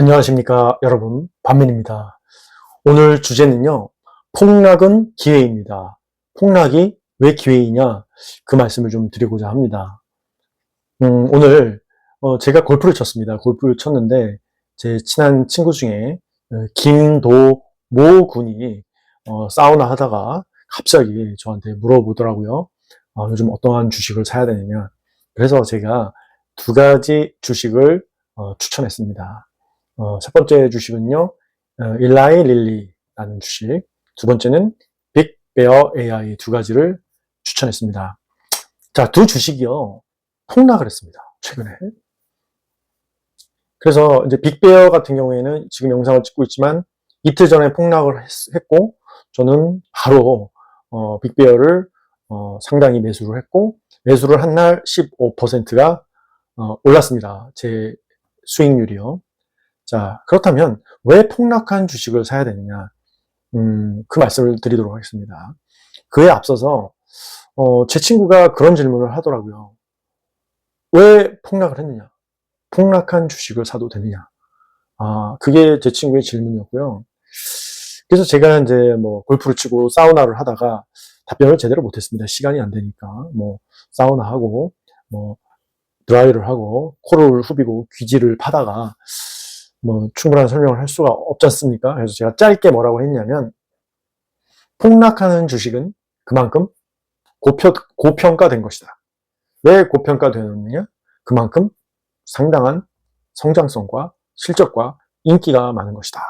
안녕하십니까 여러분 반면입니다. 오늘 주제는요 폭락은 기회입니다. 폭락이 왜 기회이냐 그 말씀을 좀 드리고자 합니다. 음, 오늘 어, 제가 골프를 쳤습니다. 골프를 쳤는데 제 친한 친구 중에 어, 김도모 군이 어, 사우나 하다가 갑자기 저한테 물어보더라고요. 어, 요즘 어떠한 주식을 사야 되느냐. 그래서 제가 두 가지 주식을 어, 추천했습니다. 어, 첫 번째 주식은요, 어, 일라이 릴리라는 주식. 두 번째는 빅베어 AI 두 가지를 추천했습니다. 자, 두 주식이요, 폭락을 했습니다. 최근에. 그래서 이제 빅베어 같은 경우에는 지금 영상을 찍고 있지만 이틀 전에 폭락을 했, 고 저는 바로 어, 빅베어를 어, 상당히 매수를 했고 매수를 한 날 15%가 어, 올랐습니다. 제 수익률이요. 자, 그렇다면 왜 폭락한 주식을 사야 되느냐? 음, 그 말씀을 드리도록 하겠습니다. 그에 앞서서 어, 제 친구가 그런 질문을 하더라고요. 왜 폭락을 했느냐? 폭락한 주식을 사도 되느냐? 아, 그게 제 친구의 질문이었고요. 그래서 제가 이제 뭐 골프를 치고 사우나를 하다가 답변을 제대로 못했습니다. 시간이 안 되니까 뭐 사우나 하고 뭐 드라이를 하고 코를 후비고 귀지를 파다가 뭐 충분한 설명을 할 수가 없지 않습니까? 그래서 제가 짧게 뭐라고 했냐면 폭락하는 주식은 그만큼 고평, 고평가된 것이다. 왜 고평가되느냐? 그만큼 상당한 성장성과 실적과 인기가 많은 것이다.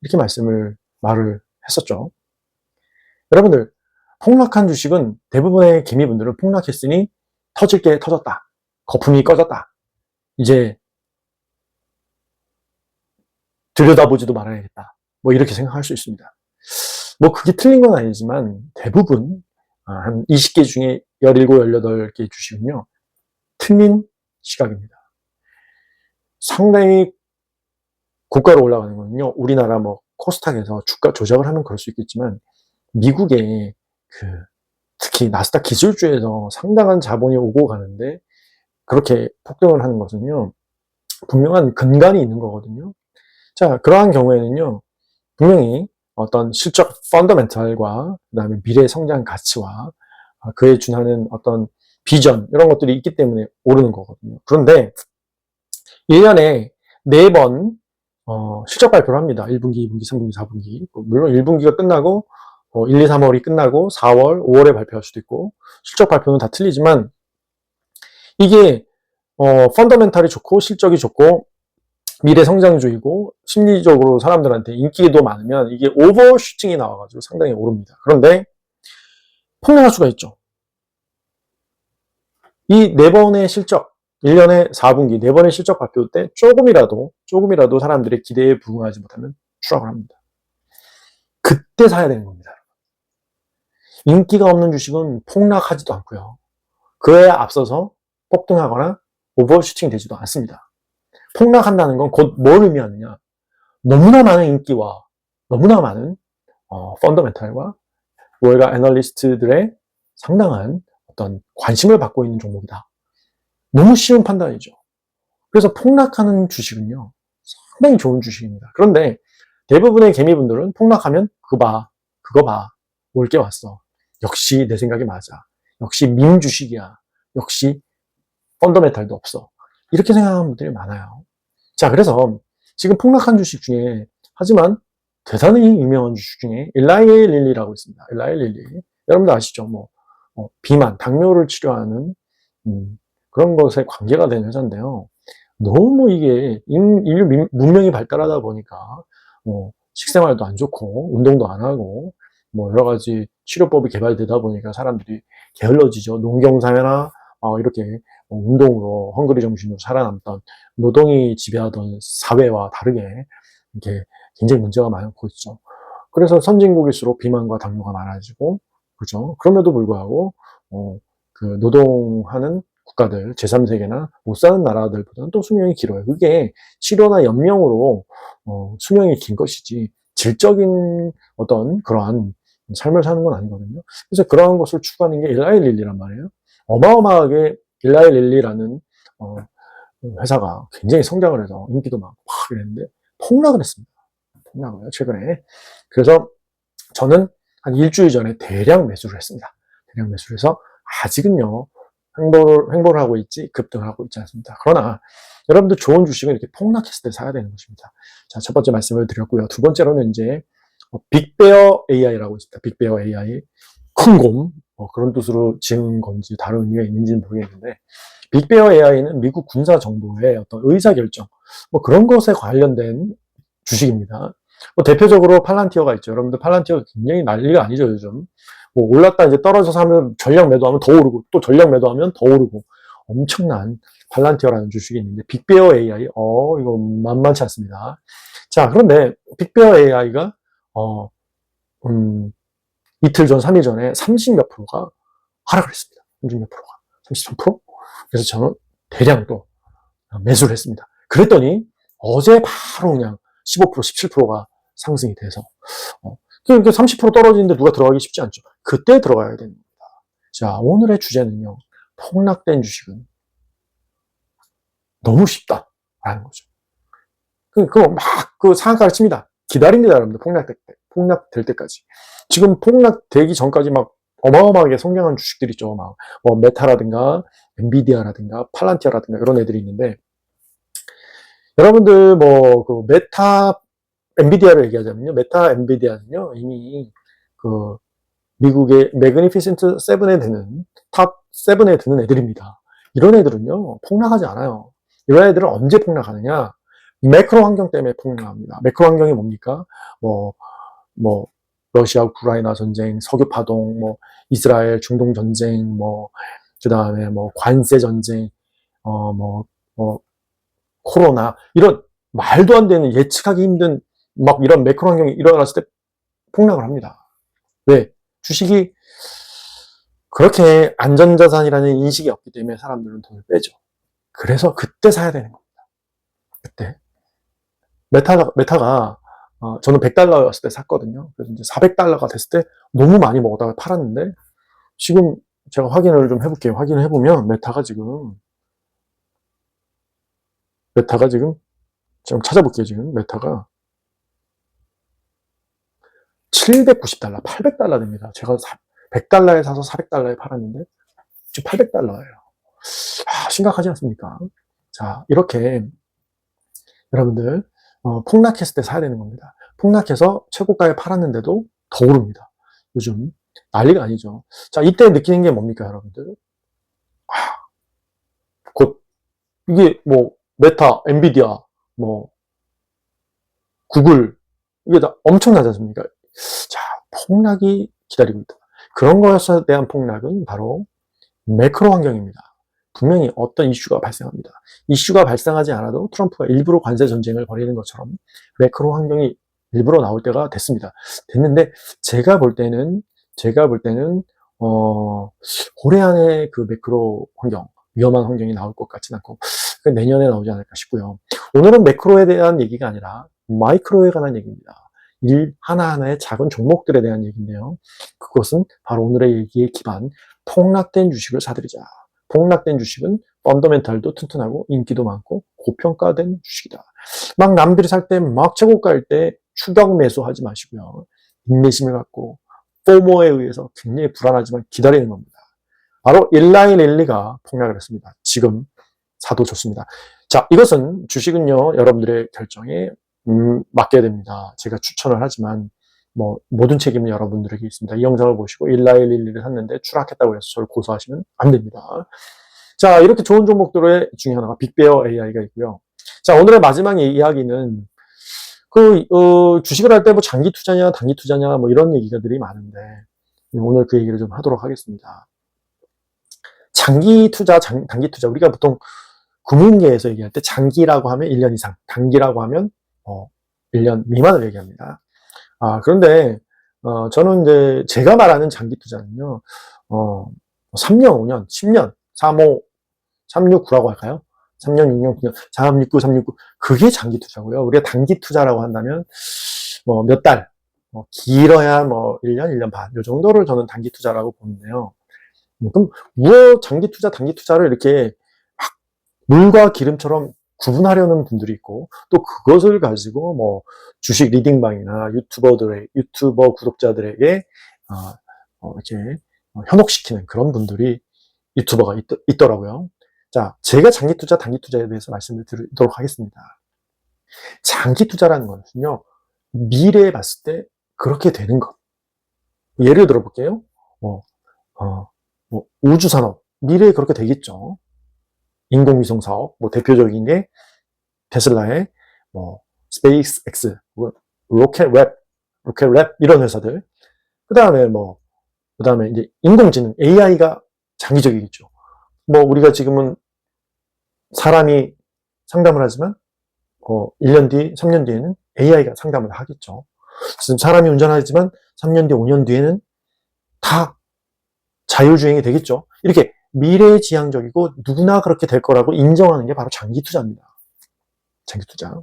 이렇게 말씀을 말을 했었죠. 여러분들 폭락한 주식은 대부분의 개미분들은 폭락했으니 터질 게 터졌다. 거품이 꺼졌다. 이제 들여다보지도 말아야겠다. 뭐 이렇게 생각할 수 있습니다. 뭐 그게 틀린 건 아니지만 대부분 아, 한 20개 중에 17, 18개 주식은요. 틀린 시각입니다. 상당히 고가로 올라가는 거는요. 우리나라 뭐 코스닥에서 주가 조작을 하면 그럴 수 있겠지만 미국의 그 특히 나스닥 기술주에서 상당한 자본이 오고 가는데 그렇게 폭등을 하는 것은요. 분명한 근간이 있는 거거든요. 자, 그러한 경우에는요, 분명히 어떤 실적 펀더멘탈과 그다음에 미래 성장 가치와 그에 준하는 어떤 비전 이런 것들이 있기 때문에 오르는 거거든요. 그런데 1년에 4번 어, 실적 발표를 합니다. 1분기, 2분기, 3분기, 4분기. 물론 1분기가 끝나고 어, 1, 2, 3월이 끝나고 4월, 5월에 발표할 수도 있고 실적 발표는 다 틀리지만 이게 어, 펀더멘탈이 좋고 실적이 좋고 미래 성장주의고 심리적으로 사람들한테 인기도 많으면 이게 오버슈팅이 나와가지고 상당히 오릅니다. 그런데 폭락할 수가 있죠. 이 네 번의 실적, 1년에 4분기, 네 번의 실적 발표 때 조금이라도, 조금이라도 사람들의 기대에 부응하지 못하면 추락을 합니다. 그때 사야 되는 겁니다. 인기가 없는 주식은 폭락하지도 않고요. 그에 앞서서 폭등하거나 오버슈팅 되지도 않습니다. 폭락한다는 건 곧 뭘 의미하느냐? 너무나 많은 인기와 너무나 많은 어, 펀더멘탈과 월가 애널리스트들의 상당한 어떤 관심을 받고 있는 종목이다. 너무 쉬운 판단이죠. 그래서 폭락하는 주식은요, 상당히 좋은 주식입니다. 그런데 대부분의 개미분들은 폭락하면 그거 봐, 그거 봐, 올 게 왔어. 역시 내 생각이 맞아. 역시 민 주식이야. 역시 펀더멘탈도 없어. 이렇게 생각하는 분들이 많아요. 자, 그래서 지금 폭락한 주식 중에 하지만 대단히 유명한 주식 중에 일라이 릴리라고 있습니다. 일라이 릴리. 여러분들 아시죠? 뭐 어, 비만, 당뇨를 치료하는 음, 그런 것에 관계가 되는 회사인데요. 너무 이게 인류 문명이 발달하다 보니까 뭐 식생활도 안 좋고 운동도 안 하고 뭐 여러 가지 치료법이 개발되다 보니까 사람들이 게을러지죠. 농경사회나 어, 이렇게 운동으로 헝그리 정신으로 살아남던 노동이 지배하던 사회와 다르게 이렇게 굉장히 문제가 많고 있죠. 그래서 선진국일수록 비만과 당뇨가 많아지고 그죠. 그럼에도 불구하고 어, 그 노동하는 국가들 제3세계나 못 사는 나라들보다는 또 수명이 길어요. 그게 치료나 연명으로 어, 수명이 긴 것이지 질적인 어떤 그러한 삶을 사는 건 아니거든요. 그래서 그러한 것을 추구하는 게 일라이 릴리란 말이에요. 어마어마하게 일라이 릴리라는 어, 회사가 굉장히 성장을 해서 인기도 많고 막 이랬는데 폭락을 했습니다. 폭락을 최근에. 그래서 저는 한 일주일 전에 대량 매수를 했습니다. 대량 매수를 해서 아직은요, 횡보를, 횡보를 하고 있지, 급등을 하고 있지 않습니다. 그러나 여러분들 좋은 주식은 이렇게 폭락했을 때 사야 되는 것입니다. 자, 첫 번째 말씀을 드렸고요. 두 번째로는 이제 어, 빅베어 AI라고 있습니다. 빅베어 AI. 큰 곰. 뭐 그런 뜻으로 지은 건지 다른 의미가 있는지는 모르겠는데 빅베어 AI는 미국 군사 정보의 어떤 의사 결정 뭐 그런 것에 관련된 주식입니다. 뭐 대표적으로 팔란티어가 있죠. 여러분들 팔란티어 굉장히 난리가 아니죠, 요즘. 뭐 올랐다 이제 떨어져서 하면 전략 매도하면 더 오르고 또 전략 매도하면 더 오르고 엄청난 팔란티어라는 주식이 있는데 빅베어 AI 어 이거 만만치 않습니다. 자 그런데 빅베어 AI가 어 음, 이틀 전, 3일 전에 30 몇 프로가 하락을 했습니다. 30 몇 프로가 33%? 그래서 저는 대량 또 매수를 했습니다. 그랬더니 어제 바로 그냥 15% 17%가 상승이 돼서 어, 그러니까 30% 떨어지는데 누가 들어가기 쉽지 않죠. 그때 들어가야 됩니다. 자 오늘의 주제는요. 폭락된 주식은 너무 쉽다라는 거죠. 그, 그거 막, 그 상한가를 칩니다. 기다립니다, 여러분들. 폭락될 때, 폭락될 때까지. 지금 폭락되기 전까지 막 어마어마하게 성장한 주식들이 있죠. 막, 뭐, 메타라든가, 엔비디아라든가, 팔란티아라든가, 이런 애들이 있는데, 여러분들, 뭐, 그, 메타, 엔비디아를 얘기하자면요. 메타 엔비디아는요, 이미, 그, 미국의 매그니피센트 7에 드는, 탑 7에 드는 애들입니다. 이런 애들은요, 폭락하지 않아요. 이런 애들은 언제 폭락하느냐? 매크로 환경 때문에 폭락합니다. 매크로 환경이 뭡니까? 뭐, 뭐, 러시아 우크라이나 전쟁, 석유 파동, 뭐, 이스라엘 중동 전쟁, 뭐, 그 다음에 뭐, 관세 전쟁, 어, 뭐, 뭐, 코로나, 이런 말도 안 되는 예측하기 힘든 막 이런 매크로 환경이 일어났을 때 폭락을 합니다. 왜? 주식이 그렇게 안전자산이라는 인식이 없기 때문에 사람들은 돈을 빼죠. 그래서 그때 사야 되는 겁니다. 그때. 메타가, 메타가, 어, 저는 100달러였을 때 샀거든요. 그래서 이제 400달러가 됐을 때 너무 많이 먹었다가 팔았는데, 지금 제가 확인을 좀 해볼게요. 확인을 해보면, 메타가 지금, 메타가 지금, 좀 찾아볼게요, 지금. 메타가. 790달러, 800달러 됩니다. 제가 100달러에 사서 400달러에 팔았는데, 지금 800달러예요. 아, 심각하지 않습니까? 자, 이렇게 여러분들 어, 폭락했을 때 사야 되는 겁니다. 폭락해서 최고가에 팔았는데도 더 오릅니다. 요즘 난리가 아니죠. 자, 이때 느끼는 게 뭡니까, 여러분들? 아, 곧 이게 뭐 메타, 엔비디아, 뭐 구글 이게 다 엄청나지 않습니까? 자, 폭락이 기다리고 있다. 그런 것에 대한 폭락은 바로 매크로 환경입니다. 분명히 어떤 이슈가 발생합니다. 이슈가 발생하지 않아도 트럼프가 일부러 관세 전쟁을 벌이는 것처럼 매크로 환경이 일부러 나올 때가 됐습니다. 됐는데 제가 볼 때는 제가 볼 때는 어, 올해 안에 그 매크로 환경 위험한 환경이 나올 것 같지는 않고 내년에 나오지 않을까 싶고요. 오늘은 매크로에 대한 얘기가 아니라 마이크로에 관한 얘기입니다. 일 하나하나의 작은 종목들에 대한 얘기인데요. 그것은 바로 오늘의 얘기의 기반, 폭락된 주식을 사들이자. 폭락된 주식은 펀더멘탈도 튼튼하고 인기도 많고 고평가된 주식이다. 막 남들이 살 때 막 최고가일 때 추격 매수하지 마시고요. 인내심을 갖고 포모에 의해서 굉장히 불안하지만 기다리는 겁니다. 바로 일라이렐리가 폭락을 했습니다. 지금 사도 좋습니다. 자, 이것은 주식은요, 여러분들의 결정에 음, 맡겨야 됩니다. 제가 추천을 하지만 뭐 모든 책임은 여러분들에게 있습니다. 이 영상을 보시고 1911을 샀는데 추락했다고 해서 저를 고소하시면 안 됩니다. 자, 이렇게 좋은 종목들의 중에 하나가 빅베어 AI가 있고요. 자, 오늘의 마지막 이야기는 그 어, 주식을 할 때 뭐 장기 투자냐, 단기 투자냐 뭐 이런 얘기가들이 많은데 오늘 그 얘기를 좀 하도록 하겠습니다. 장기 투자, 장, 단기 투자 우리가 보통 금융계에서 얘기할 때 장기라고 하면 1년 이상, 단기라고 하면 어, 1년 미만을 얘기합니다. 아, 그런데, 어, 저는 이제 제가 말하는 장기 투자는요, 어, 3년, 5년, 10년, 3, 5, 3, 6, 9라고 할까요? 3년, 6년, 9년, 3, 6, 9, 3, 6, 9. 그게 장기 투자고요. 우리가 단기 투자라고 한다면, 뭐, 몇 달, 뭐, 길어야 뭐, 1년, 1년 반, 요 정도를 저는 단기 투자라고 보는데요. 음, 그럼, 무엇 장기 투자, 단기 투자를 이렇게 막 물과 기름처럼 구분하려는 분들이 있고 또 그것을 가지고 뭐 주식 리딩방이나 유튜버들의 유튜버 구독자들에게 어, 어, 이렇게 현혹시키는 그런 분들이 유튜버가 있, 더라고요 자, 제가 장기 투자, 단기 투자에 대해서 말씀을 드리도록 하겠습니다. 장기 투자라는 것은요, 미래에 봤을 때 그렇게 되는 것. 예를 들어볼게요. 뭐, 어, 뭐 우주산업. 미래에 그렇게 되겠죠. 인공위성 사업. 뭐 대표적인 게 테슬라의 뭐 스페이스 X, 뭐 로켓 랩, 로켓 랩 이런 회사들. 그 다음에 뭐, 그 다음에 이제 인공지능 AI가 장기적이겠죠. 뭐 우리가 지금은 사람이 상담을 하지만 어 1년 뒤, 3년 뒤에는 AI가 상담을 하겠죠. 지금 사람이 운전하지만 3년 뒤, 5년 뒤에는 다 자율주행이 되겠죠. 이렇게 미래지향적이고 누구나 그렇게 될 거라고 인정하는 게 바로 장기 투자입니다. 장기 투자.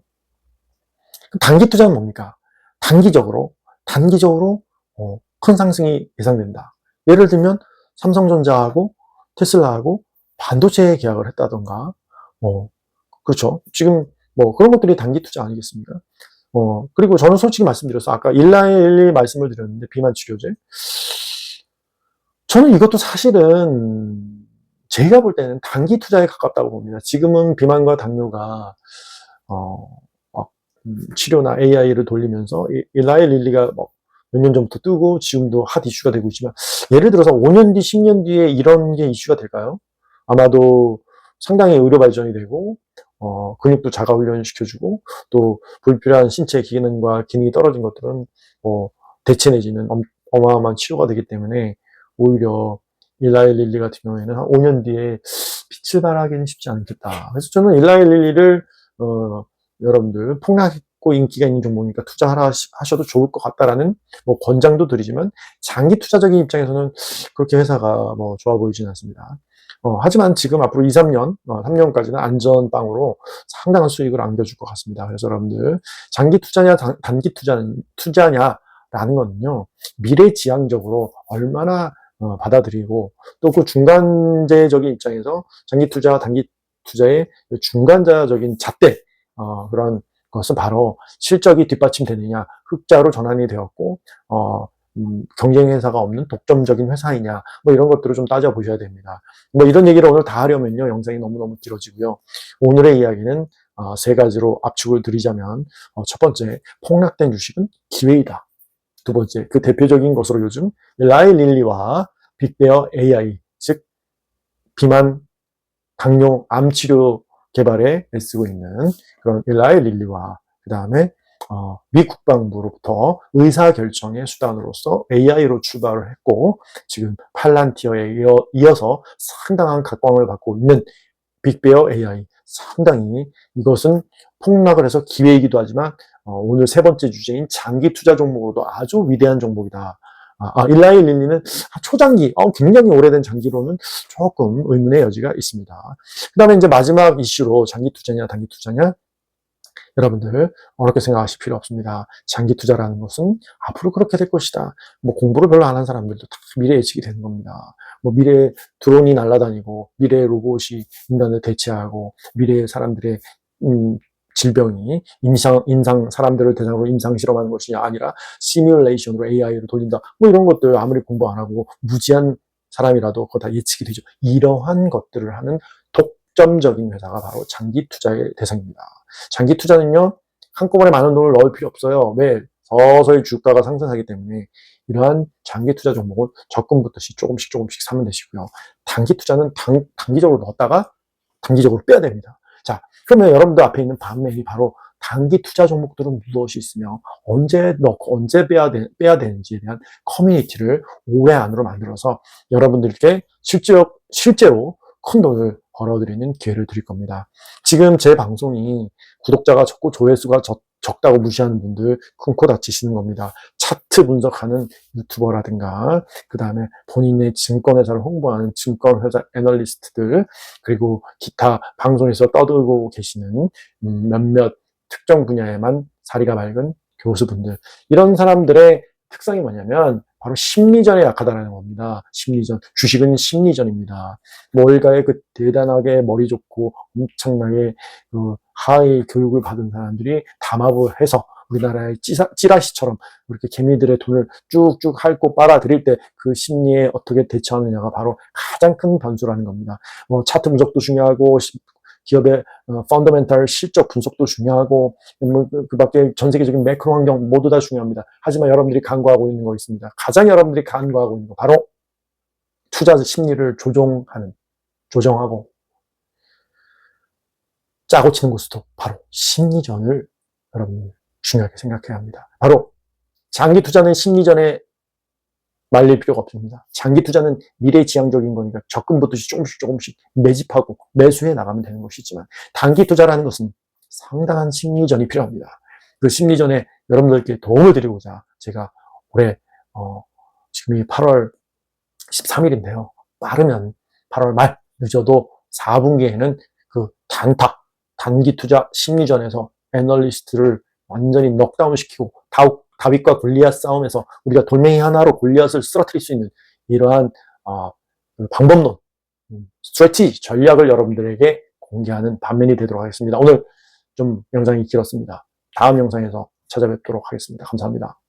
단기 투자는 뭡니까? 단기적으로, 단기적으로 어, 큰 상승이 예상된다. 예를 들면 삼성전자하고 테슬라하고 반도체 계약을 했다던가, 뭐, 그렇죠. 지금 뭐 그런 것들이 단기 투자 아니겠습니까? 어, 그리고 저는 솔직히 말씀드렸어. 아까 일라일리 말씀을 드렸는데, 비만 치료제. 저는 이것도 사실은 제가 볼 때는 단기 투자에 가깝다고 봅니다. 지금은 비만과 당뇨가, 어, 음, 치료나 AI를 돌리면서 일라일 릴리가 뭐 몇년 전부터 뜨고 지금도 핫 이슈가 되고 있지만 예를 들어서 5년 뒤, 10년 뒤에 이런 게 이슈가 될까요? 아마도 상당히 의료 발전이 되고 어, 근육도 자가 훈련을 시켜주고 또 불필요한 신체 기능과 기능이 떨어진 것들은 뭐 대체 내지는 어마어마한 치료가 되기 때문에 오히려 일라일 릴리 같은 경우에는 한 5년 뒤에 빛을 발하기는 쉽지 않겠다. 그래서 저는 일라일 릴리를 어, 여러분들 폭락했고 인기가 있는 종목이니까 투자하라 하셔도 좋을 것 같다라는 뭐 권장도 드리지만 장기 투자적인 입장에서는 그렇게 회사가 뭐 좋아 보이지는 않습니다. 어, 하지만 지금 앞으로 2, 3년, 어, 3년까지는 안전빵으로 상당한 수익을 안겨줄 것 같습니다. 그래서 여러분들 장기 투자냐 단, 기 투자, 투자냐라는 거는요 미래 지향적으로 얼마나 어, 받아들이고 또 그 중간재적인 입장에서 장기 투자, 단기 투자의 중간자적인 잣대 어, 그런 것은 바로 실적이 뒷받침되느냐, 흑자로 전환이 되었고 어, 음, 경쟁 회사가 없는 독점적인 회사이냐, 뭐 이런 것들을 좀 따져 보셔야 됩니다. 뭐 이런 얘기를 오늘 다 하려면요, 영상이 너무 너무 길어지고요. 오늘의 이야기는 어, 세 가지로 압축을 드리자면, 어, 첫 번째, 폭락된 주식은 기회이다. 두 번째, 그 대표적인 것으로 요즘 라이 릴리와 빅베어 AI, 즉 비만, 당뇨, 암 치료 개발에 애쓰고 있는 그런 일라이 릴리와 그 다음에 어, 미 국방부로부터 의사 결정의 수단으로서 AI로 출발을 했고 지금 팔란티어에 이어, 이어서 상당한 각광을 받고 있는 빅베어 AI 상당히 이것은 폭락을 해서 기회이기도 하지만 어, 오늘 세 번째 주제인 장기 투자 종목으로도 아주 위대한 종목이다. 아, 아 일라이 릴리는 초장기, 어, 굉장히 오래된 장기로는 조금 의문의 여지가 있습니다. 그 다음에 이제 마지막 이슈로 장기 투자냐, 단기 투자냐, 여러분들 어렵게 생각하실 필요 없습니다. 장기 투자라는 것은 앞으로 그렇게 될 것이다. 뭐 공부를 별로 안 한 사람들도 다 미래 예측이 되는 겁니다. 뭐 미래 드론이 날아다니고 미래 로봇이 인간을 대체하고 미래 사람들의 음, 질병이 임상, 임상, 사람들을 대상으로 임상 실험하는 것이 아니라 시뮬레이션으로 AI를 돌린다. 뭐 이런 것들 아무리 공부 안 하고 무지한 사람이라도 그거 다 예측이 되죠. 이러한 것들을 하는 독점적인 회사가 바로 장기 투자의 대상입니다. 장기 투자는요, 한꺼번에 많은 돈을 넣을 필요 없어요. 왜? 서서히 주가가 상승하기 때문에 이러한 장기 투자 종목은 적금부터 조금씩 조금씩 사면 되시고요. 단기 투자는 단, 단기적으로 넣었다가 단기적으로 빼야 됩니다. 자, 그러면 여러분들 앞에 있는 반맥이 바로 단기 투자 종목들은 무엇이 있으며 언제 넣고 언제 빼야, 되, 빼야 되는지에 대한 커뮤니티를 5회 안으로 만들어서 여러분들께 실제로, 실제로 큰 돈을 벌어들이는 기회를 드릴 겁니다. 지금 제 방송이 구독자가 적고 조회수가 적, 적다고 무시하는 분들 큰 코 다치시는 겁니다. 차트 분석하는 유튜버라든가 그 다음에 본인의 증권회사를 홍보하는 증권회사 애널리스트들 그리고 기타 방송에서 떠들고 계시는 음, 몇몇 특정 분야에만 사리가 맑은 교수분들 이런 사람들의 특성이 뭐냐면 바로 심리전에 약하다는 겁니다. 심리전. 주식은 심리전입니다. 뭘가에 그 대단하게 머리 좋고 엄청나게 그 하이 교육을 받은 사람들이 담합을 해서 우리나라의 찌사, 찌라 시처럼 이렇게 개미들의 돈을 쭉쭉 핥고 빨아들일 때 그 심리에 어떻게 대처하느냐가 바로 가장 큰 변수라는 겁니다. 뭐 차트 분석도 중요하고 시- 기업의 펀더멘탈 실적 분석도 중요하고 뭐, 그- 그 밖에 전 세계적인 매크로 환경 모두 다 중요합니다. 하지만 여러분들이 간과하고 있는 거 있습니다. 가장 여러분들이 간과하고 있는 거 바로 투자 심리를 조종하는 조정하고 짜고 치는 곳도 바로 심리전을 여러분 중요하게 생각해야 합니다. 바로 장기 투자는 심리전에 말릴 필요가 없습니다. 장기 투자는 미래지향적인 거니까 적금부터 조금씩 조금씩 매집하고 매수해 나가면 되는 것이지만 단기 투자라는 것은 상당한 심리전이 필요합니다. 그 심리전에 여러분들께 도움을 드리고자 제가 올해 어, 지금이 8월 13일인데요. 빠르면 8월 말 늦어도 4분기에는 그 단타 단기 투자 심리전에서 애널리스트를 완전히 넉다운 시키고 다윗과 골리앗 싸움에서 우리가 돌멩이 하나로 골리앗을 쓰러뜨릴 수 있는 이러한 어, 그 방법론, 음, 스트레티 전략을 여러분들에게 공개하는 반면이 되도록 하겠습니다. 오늘 좀 영상이 길었습니다. 다음 영상에서 찾아뵙도록 하겠습니다. 감사합니다.